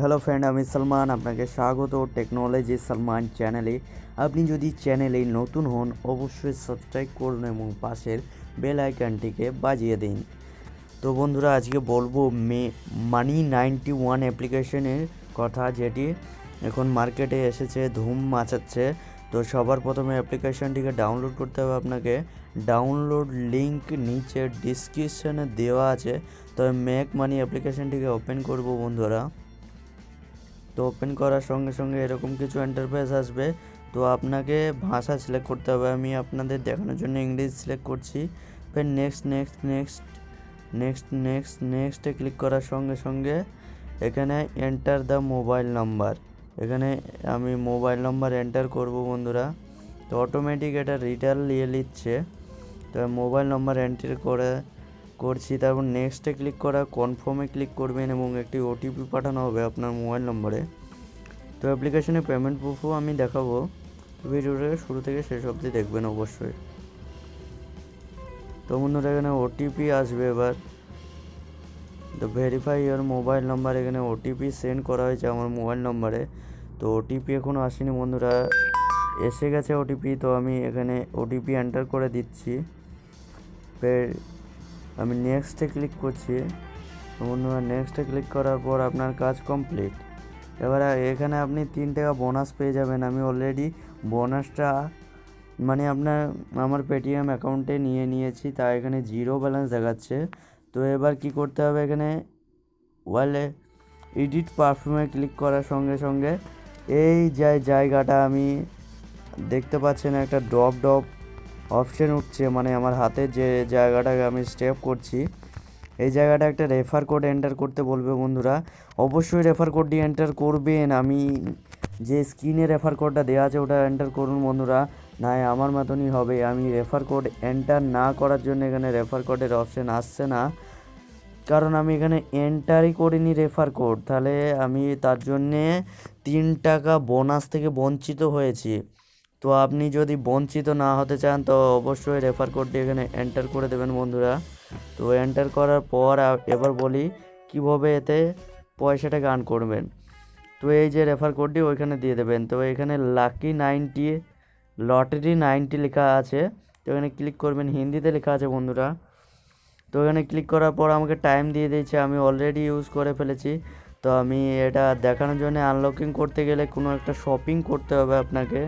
Hello friend আমি সালমান, আপনাকে স্বাগত। টেকনোলজি সালমান চ্যানেলে আপনি যদি চ্যানেলে নতুন হন, অবশ্যই সাবস্ক্রাইব করুন এবং পাশের বেল আইকনটিকে বাজিয়ে দিন। তো বন্ধুরা, আজকে বলব মে মানি নাইনটি ওয়ান অ্যাপ্লিকেশনের কথা, যেটি এখন মার্কেটে এসেছে, ধুম মাচাচ্ছে। তো সবার প্রথমে অ্যাপ্লিকেশনটিকে ডাউনলোড করতে হবে আপনাকে। ডাউনলোড লিংক নিচে ডিসক্রিপশনে দেওয়া আছে। তো মেক মানি অ্যাপ্লিকেশনটিকে ওপেন করব বন্ধুরা। তো ওপেন করার সঙ্গে সঙ্গে এরকম কিছু এন্টারপ্রাইজ আসবে। তো আপনাকে ভাষা সিলেক্ট করতে হবে। আমি আপনাদের দেখানোর জন্য ইংলিশ সিলেক্ট করছি। ফের next next next next next নেক্সটে ক্লিক করার সঙ্গে সঙ্গে এখানে এন্টার দ্য মোবাইল নাম্বার এখানে আমি মোবাইল নাম্বার এন্টার করব বন্ধুরা। তো অটোমেটিক এটা রিটার্ন নিয়ে নিচ্ছে তো মোবাইল নাম্বার এন্টার করে করছি, তারপর নেক্সটে ক্লিক করা কনফার্মে ক্লিক করবেন এবং একটি ওটিপি পাঠানো হবে আপনার মোবাইল নম্বরে তো অ্যাপ্লিকেশনে পেমেন্ট প্রুফও আমি দেখাবো। ভিডিওটা শুরু থেকে শেষ অবধি দেখবেন অবশ্যই। তো বন্ধুরা, এখানে ওটিপি আসবে এবার। তো ভেরিফাই ইয়ার মোবাইল নাম্বার এখানে ওটিপি সেন্ড করা হয়েছে আমার মোবাইল নম্বরে তো ওটিপি এখনও আসেনি বন্ধুরা, এসে গেছে ওটিপি তো আমি এখানে ওটিপি এন্টার করে দিচ্ছি। ফের আমি নেক্সটে ক্লিক করছি। বন্ধুরা নেক্সটে ক্লিক করার পর আপনার কাজ কমপ্লিট এবার এখানে আপনি তিন টাকা বোনাস পেয়ে যাবেন। আমি অলরেডি বোনাসটা মানে আপনার, আমার পেটিএম অ্যাকাউন্টে নিয়ে নিয়েছি, তা এখানে জিরো ব্যালেন্স দেখাচ্ছে। তো এবার কি করতে হবে এখানে? ওয়ালে এডিট পারফিউমে ক্লিক করার সঙ্গে সঙ্গে এই যে জায়গাটা আমি দেখতে পাচ্ছেন, একটা ড্রপ ড্রপ অপশন উঠছে মানে আমার হাতে যে জায়গাটাকে আমি স্টেপ করছি, এই জায়গাটা একটা রেফার কোড এন্টার করতে বলবে বন্ধুরা। অবশ্যই রেফার কোডটি এন্টার করবেন। আমি যে স্ক্রিনে রেফার কোডটা দেওয়া আছে, ওটা এন্টার করুন বন্ধুরা। না আমার মতনই হবে। আমি রেফার কোড এন্টার না করার জন্য এখানে রেফার কোডের অপশান আসছে না। কারণ আমি এখানে এন্টারই করিনি রেফার কোড তাহলে আমি তার জন্যে তিন টাকা বোনাস থেকে বঞ্চিত হয়েছি। তো আপনি যদি বঞ্চিত না হতে চান, তো অবশ্যই রেফার কোডটি এখানে এন্টার করে দেবেন বন্ধুরা। তো এন্টার করার পর এবার বলি কীভাবে এতে পয়সাটা গান করবেন। তো এই যে রেফার কোডটি ওইখানে দিয়ে দেবেন। তো এখানে লাকি নাইনটি লটারি নাইনটি লেখা আছে। তো এখানে ক্লিক করবেন, হিন্দিতে লেখা আছে বন্ধুরা। তো এখানে ক্লিক করার পর আমাকে টাইম দিয়ে দিয়েছে, আমি অলরেডি ইউজ করে ফেলেছি। তো আমি এটা দেখানোর জন্য আনলকিং করতে গেলে কোনো একটা শপিং করতে হবে আপনাকে।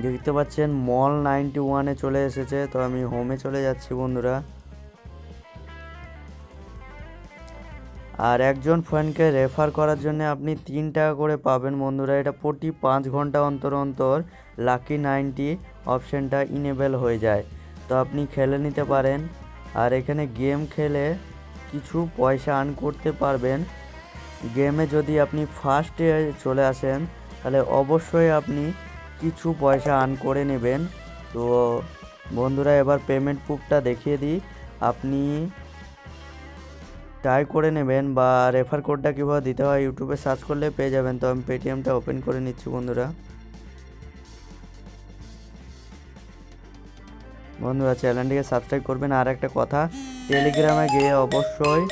দেখতে পাচ্ছেন মল নাইনটি ওয়ানে চলে এসেছে। তো আমি হোমে চলে যাচ্ছি, বন্ধুরা। আর একজন ফ্রেন্ডকে রেফার করার জন্য আপনি তিন টাকা করে পাবেন, বন্ধুরা। এটা প্রতি পাঁচ ঘণ্টা অন্তর অন্তর লাকি নাইনটি অপশানটা ইনেবেল হয়ে যায়। তো আপনি খেলে নিতে পারেন। আর এখানে গেম খেলে কিছু পয়সা আর্ন করতে পারবেন। গেমে যদি আপনি ফার্স্টে চলে আসেন, তাহলে অবশ্যই আপনি কিছু পয়সা আর্ন করে নেবেন। তো বন্ধুরা, এবার পেমেন্ট প্রুফটা দেখিয়ে দিই। আপনি ট্রাই করে নেবেন বা রেফার কোডটা কীভাবে দিতে হয় ইউটিউবে সার্চ করলে পেয়ে যাবেন। তো আমি পেটিএমটা ওপেন করে নিচ্ছি বন্ধুরা। বন্ধুরা চ্যানেলটিকে সাবস্ক্রাইব করবেন। আর একটা কথা টেলিগ্রামে গিয়ে অবশ্যই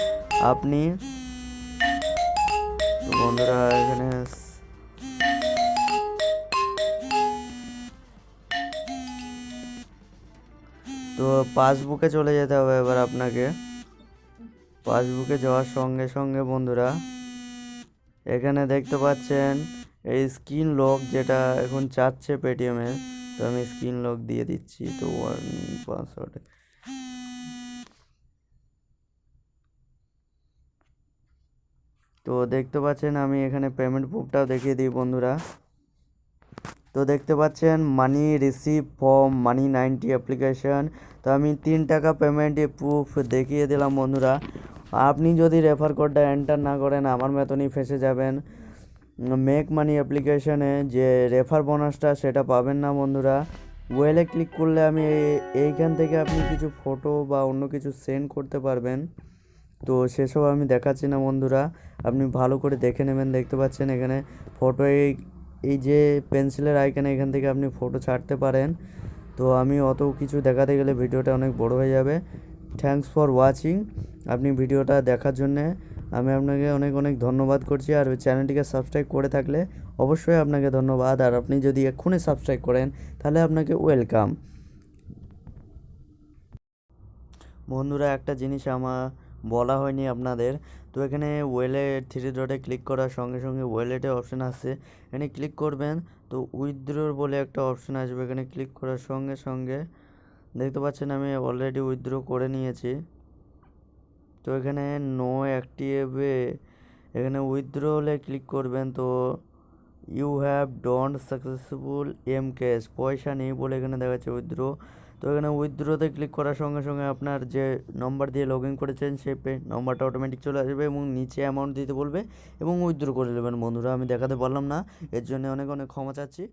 আপনি বন্ধুরা, এখানে তো পাসবুকে চলে যেতে হবে এবার আপনাকে। পাসবুকে যাওয়ার সঙ্গে সঙ্গে বন্ধুরা, এখানে দেখতে পাচ্ছেন এই স্ক্রিন লক যেটা এখন চাচ্ছে পেটিএমের তো আমি স্ক্রিন লক দিয়ে দিচ্ছি, তো ওয়ান পাসওয়ার্ড তো দেখতে পাচ্ছেন আমি এখানে পেমেন্ট প্রুফটাও দেখিয়ে দিই বন্ধুরা। তো দেখতে পাচ্ছেন money receive form money ninety application তো আমি তিন টাকা পেমেন্ট প্রুফ দেখিয়ে দিলাম বন্ধুরা। আপনি যদি রেফার কোডটা এন্টার না করেন, আমার মতনই ফেসে যাবেন। মেক মানি অ্যাপ্লিকেশনে যে রেফার বোনাসটা সেটা পাবেন না বন্ধুরা। ওয়েলে ক্লিক করলে আমি এই- এইখান থেকে আপনি কিছু ফটো বা অন্য কিছু সেন্ড করতে পারবেন। তো সেসব আমি দেখাচ্ছি না বন্ধুরা। আপনি ভালো করে দেখে নেবেন, দেখতে পাচ্ছেন এখানে ফটো এই যে পেন্সিলের আইকনে এখান থেকে আপনি ফটো ছাড়তে পারেন। তো আমি অত কিছু দেখাতে গেলে ভিডিওটা অনেক বড় হয়ে যাবে। থ্যাঙ্কস ফর ওয়াচিং আপনি ভিডিওটা দেখার জন্যে আমি আপনাকে অনেক অনেক ধন্যবাদ করছি। আর চ্যানেলটিকে সাবস্ক্রাইব করে থাকলে অবশ্যই আপনাকে ধন্যবাদ। আর আপনি যদি এক্ষুনি সাবস্ক্রাইব করেন, তাহলে আপনাকে ওয়েলকাম বন্ধুরা, একটা জিনিস আমার বলা হয়নি আপনাদের। তো এখানে ওয়েলেট থ্রি ডটে ক্লিক করার সঙ্গে সঙ্গে ওয়েলেটে অপশান আসছে। এখানে ক্লিক করবেন, তো উইথড্রোর বলে একটা অপশান আসবে এখানে ক্লিক করার সঙ্গে সঙ্গে। দেখতে পাচ্ছেন আমি অলরেডি উইথড্রো করে নিয়েছি। তো এখানে নো অ্যাক্টিভে এখানে উইথড্রো হলে ক্লিক করবেন, তো you have done successful M cash পয়সা নেই বলে এখানে দেখাচ্ছে উইথড্রো তো এখানে উইথড্রোতে ক্লিক করার সঙ্গে সঙ্গে আপনার যে নম্বর দিয়ে লগ ইন করেছেন পে নম্বরটা অটোমেটিক চলে আসবে এবং নিচে অ্যামাউন্ট দিতে বলবে এবং উইথড্রো করে নেবেন। বন্ধুরা, আমি দেখাতে পারলাম না, এর জন্য অনেক অনেক ক্ষমা চাচ্ছি।